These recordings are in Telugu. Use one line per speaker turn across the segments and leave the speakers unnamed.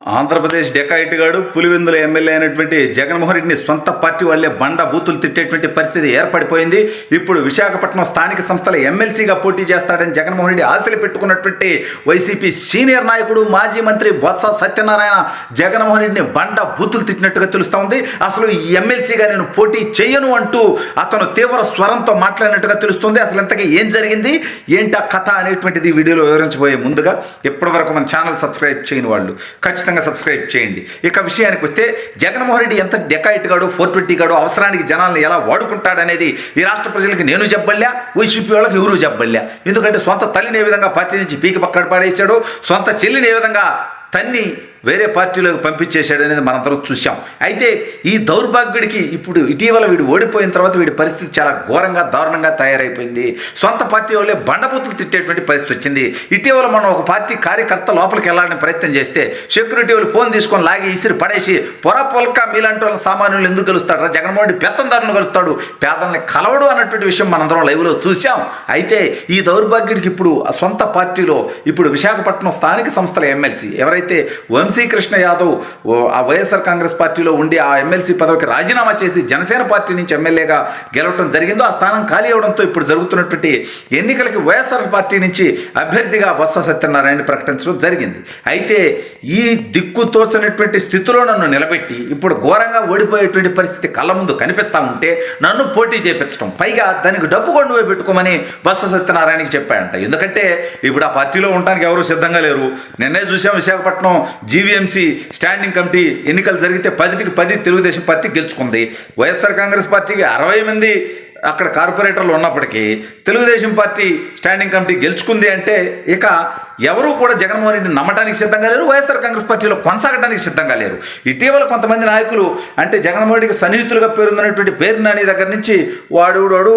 ఆంధ్రప్రదేశ్ డెకాయిట్ గాడు పులివెందుల ఎమ్మెల్యే అయినటువంటి జగన్మోహన్ రెడ్డిని సొంత పార్టీ వాళ్ళే బండ బూతులు తిట్టేటువంటి పరిస్థితి ఏర్పడిపోయింది. ఇప్పుడు విశాఖపట్నం స్థానిక సంస్థల ఎమ్మెల్సీగా పోటీ చేస్తాడని జగన్మోహన్ రెడ్డి ఆశలు పెట్టుకున్నటువంటి వైసీపీ సీనియర్ నాయకుడు మాజీ మంత్రి బొత్స సత్యనారాయణ జగన్మోహన్ రెడ్డిని బండ బూతులు తిట్టినట్టుగా తెలుస్తా ఉంది అసలు ఈ ఎమ్మెల్సీగా నేను పోటీ చేయను అంటూ అతను తీవ్ర స్వరంతో మాట్లాడినట్టుగా తెలుస్తుంది. అసలు ఇంతకీ ఏం జరిగింది? ఏంటి ఆ కథ అనేటువంటిది వీడియోలో వివరించబోయే ముందుగా. ఇప్పటివరకు మన ఛానల్ సబ్స్క్రైబ్ చేయని వాళ్ళు ఖచ్చితంగా సబ్స్క్రైబ్ చేయండి. ఇక విషయానికి వస్తే జగన్మోహన్ రెడ్డి ఎంత డెకాయిట్ గాడు ఫోర్ ట్వంటీ గాడు అవసరానికి జనాలను ఎలా వాడుకుంటాడనేది ఈ రాష్ట్ర ప్రజలకు నేను చెప్పబల్లా వైసీపీ వాళ్ళకి ఎవరు చెప్పబల్లా ఎందుకంటే సొంత తల్లిని ఏ విధంగా పార్టీ నుంచి పీకి పక్కన పాడేశాడు సొంత చెల్లిని ఏ విధంగా తన్ని వేరే పార్టీలోకి పంపించేశాడు అనేది మనందరం చూసాం అయితే ఈ దౌర్భాగ్యుడికి ఇప్పుడు ఇటీవల వీడు ఓడిపోయిన తర్వాత వీడి పరిస్థితి చాలా ఘోరంగా దారుణంగా తయారైపోయింది. సొంత పార్టీ వాళ్ళే బండబూతులు తిట్టేటువంటి పరిస్థితి వచ్చింది. ఇటీవల మనం ఒక పార్టీ కార్యకర్త లోపలికి వెళ్ళాలని ప్రయత్నం చేస్తే సెక్యూరిటీ వాళ్ళు ఫోన్ తీసుకొని లాగి ఇసిరి పడేసి పొర పొలక మీలాంటి వాళ్ళ సామాన్యులు ఎందుకు కలుస్తాడు జగన్మోహన్ రెడ్డి పెత్తందారులను కలుస్తాడు. పేదల్ని కలవడు అన్నటువంటి విషయం మనందరం లైవ్లో చూసాం అయితే ఈ దౌర్భాగ్యుడికి ఇప్పుడు ఆ సొంత పార్టీలో ఇప్పుడు విశాఖపట్నం స్థానిక సంస్థల ఎమ్మెల్సీ ఎవరైతే వంశీకృష్ణ యాదవ్ ఓ ఆ వైఎస్ఆర్ కాంగ్రెస్ పార్టీలో ఉండి ఆ ఎమ్మెల్సీ పదవికి రాజీనామా చేసి జనసేన పార్టీ నుంచి ఎమ్మెల్యేగా గెలవడం జరిగిందో ఆ స్థానం ఖాళీ అవడంతో ఇప్పుడు జరుగుతున్నటువంటి ఎన్నికలకి వైఎస్ఆర్ పార్టీ నుంచి అభ్యర్థిగా బొత్స సత్యనారాయణ ప్రకటించడం జరిగింది. అయితే ఈ దిక్కుతోచనటువంటి స్థితిలో నన్ను నిలబెట్టి ఇప్పుడు ఘోరంగా ఓడిపోయేటువంటి పరిస్థితి కళ్ళ ముందు కనిపిస్తూ ఉంటే నన్ను పోటీ చేపించడం పైగా దానికి డబ్బు కొండు పెట్టుకోమని బొత్స సత్యనారాయణకి చెప్పాయంట. ఎందుకంటే ఇప్పుడు ఆ పార్టీలో ఉండడానికి ఎవరు సిద్ధంగా లేరు. నిన్నే చూసాం విశాఖపట్నం జీవీఎంసీ స్టాండింగ్ కమిటీ ఎన్నికలు జరిగితే పదిటికి పది తెలుగుదేశం పార్టీ గెలుచుకుంది. వైఎస్ఆర్ కాంగ్రెస్ పార్టీకి అరవై మంది అక్కడ కార్పొరేటర్లు ఉన్నప్పటికీ తెలుగుదేశం పార్టీ స్టాండింగ్ కమిటీ గెలుచుకుంది అంటే ఇక ఎవరూ కూడా జగన్మోహన్ రెడ్డిని నమ్మటానికి సిద్ధంగా లేరు వైఎస్ఆర్ కాంగ్రెస్ పార్టీలో కొనసాగడానికి సిద్ధంగా లేరు. ఇటీవల కొంతమంది నాయకులు అంటే జగన్మోహన్ రెడ్డికి సన్నిహితులుగా పేరుందనేటువంటి పేరు నాని దగ్గర నుంచి వాడు వాడు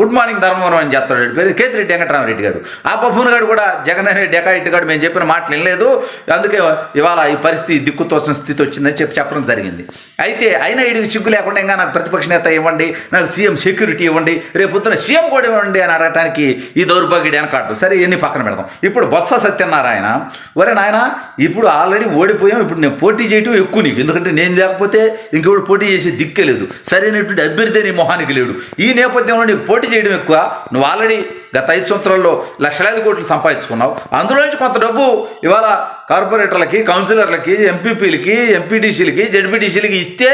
గుడ్ మార్నింగ్ ధర్మవరం అని చేస్తాడు పేరు. కేతిరెడ్డి వెంకటరామరెడ్డి గారు. ఆ పఫూన్ గారు కూడా జగన్ రెడ్డి డెకాయిట్ గారు మేము చెప్పిన మాటలు వినలేదు. అందుకే ఇవాళ ఈ పరిస్థితి దిక్కుతోసిన స్థితి వచ్చిందని చెప్పి చెప్పడం జరిగింది. అయితే అయినా వీడికి సిగ్గు లేకుండా ఇంకా నాకు ప్రతిపక్ష నేత ఇవ్వండి నాకు సీఎం సెక్యూరిటీ ఇవ్వండి రేపు పొద్దున సీఎం కూడా ఇవ్వండి అని అడగటానికి ఈ దౌర్భాగ్యుడు వెనకాడు సరే ఇవన్నీ పక్కన పెడదాం. ఇప్పుడు బొత్స సత్యనారాయణ ఒరే నాయన ఇప్పుడు ఆల్రెడీ ఓడిపోయాం ఇప్పుడు నేను పోటీ చేయటం ఎక్కువ నీకు. ఎందుకంటే నేను లేకపోతే ఇంకెవడు పోటీ చేసే దిక్కే లేదు. సరైనటువంటి అభ్యర్థి నీ మొహానికి లేడు. ఈ నేపథ్యంలో నీకు పోటీ చేయడం ఎక్కువ. నువ్వు ఆల్రెడీ గత ఐదు సంవత్సరాల్లో లక్షలాది కోట్లు సంపాదించుకున్నావు. అందులో నుంచి కొంత డబ్బు ఇవాళ కార్పొరేటర్లకి కౌన్సిలర్లకి ఎంపీపీలకి ఎంపీటీసీలకి జడ్పీటీసీలకి ఇస్తే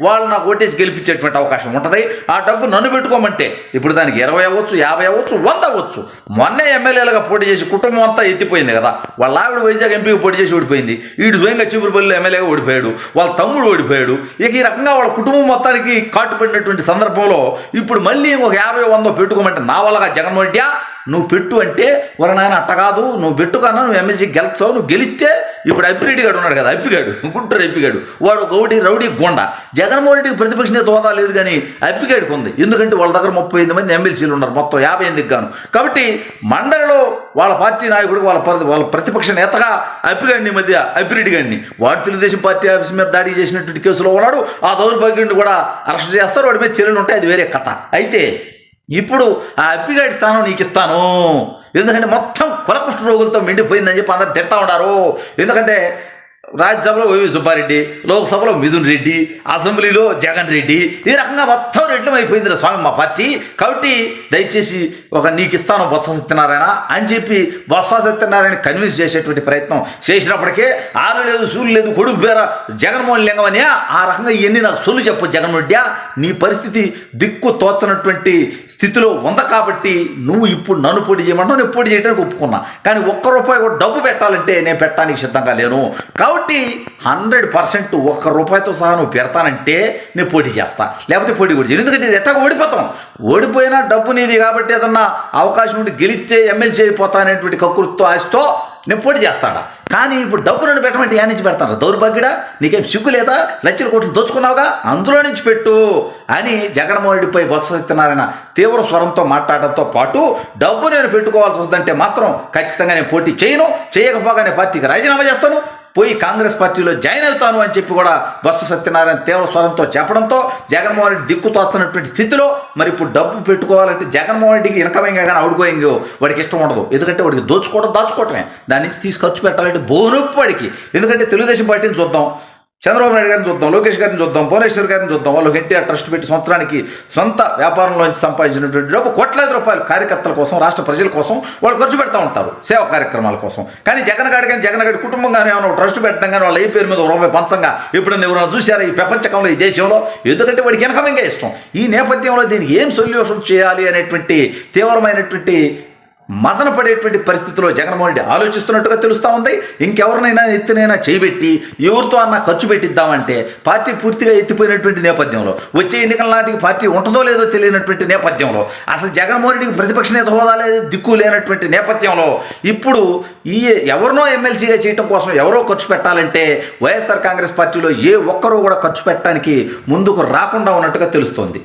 వాళ్ళు నాకు ఓటేసి గెలిపించేటువంటి అవకాశం ఉంటుంది. ఆ డబ్బు నన్ను పెట్టుకోమంటే ఇప్పుడు దానికి ఇరవై అవ్వచ్చు యాభై అవ్వచ్చు వంద అవ్వచ్చు. మొన్నే ఎమ్మెల్యేలుగా పోటీ చేసి కుటుంబం అంతా ఎత్తిపోయింది కదా. వాళ్ళ ఆవిడ వైజాగ్ ఎంపీకి పోటీ చేసి ఓడిపోయింది. వీడు స్వయంగా చిగురుపల్లిలో ఎమ్మెల్యేగా ఓడిపోయాడు. వాళ్ళ తమ్ముడు ఓడిపోయాడు. ఇక ఈ రకంగా వాళ్ళ కుటుంబం మొత్తానికి కాటుపడినటువంటి సందర్భంలో ఇప్పుడు మళ్ళీ ఒక యాభై వందో పెట్టుకోమంటే నా వల్లగా జగన్మోహన్ నువ్వు పెట్టు అంటే వర నాయన అట్ట కాదు. నువ్వు పెట్టు కన్నా నువ్వు ఎమ్మెల్సీ గెలుస్తావు నువ్వు గెలిస్తే ఇప్పుడు అప్పిరెడ్డి గాడు ఉన్నాడు కదా అప్పిగాడు గుంటూరు అప్పిగాడు వాడు గౌడి రౌడీ గొండ. జగన్మోహన్ రెడ్డికి ప్రతిపక్ష నేత హోదా లేదు కానీ అప్పికేడికి ఉంది. ఎందుకంటే వాళ్ళ దగ్గర ముప్పై ఎనిమిది మంది ఎమ్మెల్సీలు ఉన్నారు మొత్తం యాభై ఎనిమిదికి గాను. కాబట్టి మండలిలో వాళ్ళ పార్టీ నాయకుడు వాళ్ళ వాళ్ళ ప్రతిపక్ష నేతగా అప్పిగాడిని మధ్య అప్పిరెడ్డి గారిని. వాడు తెలుగుదేశం పార్టీ ఆఫీస్ మీద దాడి చేసినటువంటి కేసులో ఉన్నాడు. ఆ దౌర్భాగ్యుడిని కూడా అరెస్ట్ చేస్తారు. వాడి మీద చర్యలు ఉంటాయి. అది వేరే కథ. అయితే ఇప్పుడు ఆ అప్పిగాడి స్థానం నీకు ఇస్తాను. ఎందుకంటే మొత్తం కులకుష్ఠ రోగులతో మిండిపోయిందని చెప్పి అందరు తిడతా ఉన్నారు. ఎందుకంటే రాజ్యసభలో వైవి సుబ్బారెడ్డి లోక్సభలో మిథున్ రెడ్డి అసెంబ్లీలో జగన్ రెడ్డి. ఈ రకంగా మొత్తం రెడ్లం అయిపోయింది రా స్వామి మా పార్టీ. కాబట్టి దయచేసి ఒక నీకు ఇస్తాను బొత్స సత్యనారాయణ అని చెప్పి బొత్స సత్యనారాయణ కన్విన్స్ చేసేటువంటి ప్రయత్నం చేసినప్పటికే ఆరు లేదు సూలు లేదు కొడుకు పేర జగన్మోహన్ లింగమని ఆ రకంగా ఇవన్నీ నాకు సొల్లు చెప్పు జగన్మోహన్ రెడ్డి. నీ పరిస్థితి దిక్కు తోచనటువంటి స్థితిలో ఉంది కాబట్టి నువ్వు ఇప్పుడు నన్ను పోటీ చేయమంటావు నేను పోటీ చేయడానికి ఒప్పుకున్నా. కానీ ఒక్క రూపాయి కూడా డబ్బు పెట్టాలంటే నేను పెట్టడానికి సిద్ధంగా లేను. కాబట్టి హండ్రెడ్ పర్సెంట్ ఒక్క రూపాయితో సహా నువ్వు పెడతానంటే నేను పోటీ చేస్తా. లేకపోతే పోటీ కూడా చేయను. ఎందుకంటే ఇది ఎట్టాగా ఓడిపోతాం. ఓడిపోయినా డబ్బు నీది కాబట్టి ఏదన్నా అవకాశం ఉండి గెలిస్తే ఎమ్మెల్సీ అయిపోతా అనేటువంటి కకృతితో ఆశతో నేను పోటీ చేస్తాడా? కానీ ఇప్పుడు డబ్బు నన్ను పెట్టమంటే యా నుంచి పెడతాను దౌర్భాగ్యుడా? నీకేం సిగ్గు లేదా? లక్షల కోట్లు దోచుకున్నావుగా? అందులో నుంచి పెట్టు అని జగన్మోహన్ రెడ్డిపై బొత్స సత్యనారాయణ తీవ్ర స్వరంతో మాట్లాడడంతో పాటు డబ్బు నేను పెట్టుకోవాల్సి వస్తుందంటే మాత్రం ఖచ్చితంగా నేను పోటీ చేయను. చేయకపోగా నేను పార్టీకి రాజీనామా చేస్తాను. పోయి కాంగ్రెస్ పార్టీలో జాయిన్ అవుతాను అని చెప్పి కూడా బొత్స సత్యనారాయణ తీవ్ర స్వరంతో చెప్పడంతో జగన్మోహన్ రెడ్డి దిక్కు స్థితిలో మరి ఇప్పుడు డబ్బు పెట్టుకోవాలంటే జగన్మోహన్ రెడ్డికి ఇన్కమింగ్ కానీ అవుట్ గోయింగ్ వాడికి ఇష్టం ఉండదు. ఎందుకంటే వాడికి దోచుకోవడం దాచుకోవటమే. దాని నుంచి తీసి ఖర్చు పెట్టాలంటే బోనొప్పు వాడికి. ఎందుకంటే తెలుగుదేశం పార్టీని చూద్దాం. చంద్రబాబు నాయుడు గారిని చూద్దాం లోకేష్ గారిని చూద్దాం భువనేశ్వర్ గారిని చూద్దాం. వాళ్ళు ఎన్టీఆర్ ట్రస్ట్ పెట్టి సంవత్సరానికి సొంత వ్యాపారంలోంచి సంపాదించినటువంటి డబ్బు కోట్లాది రూపాయలు కార్యకర్తల కోసం రాష్ట్ర ప్రజల కోసం వాళ్ళు ఖర్చు పెడతా ఉంటారు సేవా కార్యక్రమాల కోసం. కానీ జగన్ గారి కానీ జగన్ గారి కుటుంబం కానీ ఏమైనా ట్రస్ట్ పెట్టడం కానీ వాళ్ళ ఏ పేరు మీద రూపాయి పంచంగా ఎప్పుడన్నా ఎవరైనా చూసారా ఈ ప్రపంచకంలో ఈ దేశంలో? ఎందుకంటే వాడికి ఇన్కమింగే ఇష్టం. ఈ నేపథ్యంలో దీనికి ఏం సొల్యూషన్ చేయాలి అనేటువంటి తీవ్రమైనటువంటి మదన పడేటువంటి పరిస్థితిలో జగన్మోహన్ రెడ్డి ఆలోచిస్తున్నట్టుగా తెలుస్తూ ఉంది. ఇంకెవరినైనా ఎత్తునైనా చేయబెట్టి ఎవరితో అన్న ఖర్చు పెట్టిద్దామంటే పార్టీ పూర్తిగా ఎత్తిపోయినటువంటి నేపథ్యంలో వచ్చే ఎన్నికల నాటికి పార్టీ ఉంటుందో లేదో తెలియనటువంటి నేపథ్యంలో అసలు జగన్మోహన్ రెడ్డికి ప్రతిపక్ష నేత హోదా లేదు దిక్కు లేనటువంటి నేపథ్యంలో ఇప్పుడు ఈ ఎవరినో ఎమ్మెల్సీగా చేయటం కోసం ఎవరో ఖర్చు పెట్టాలంటే వైఎస్ఆర్ కాంగ్రెస్ పార్టీలో ఏ ఒక్కరూ కూడా ఖర్చు పెట్టడానికి ముందుకు రాకుండా ఉన్నట్టుగా తెలుస్తోంది.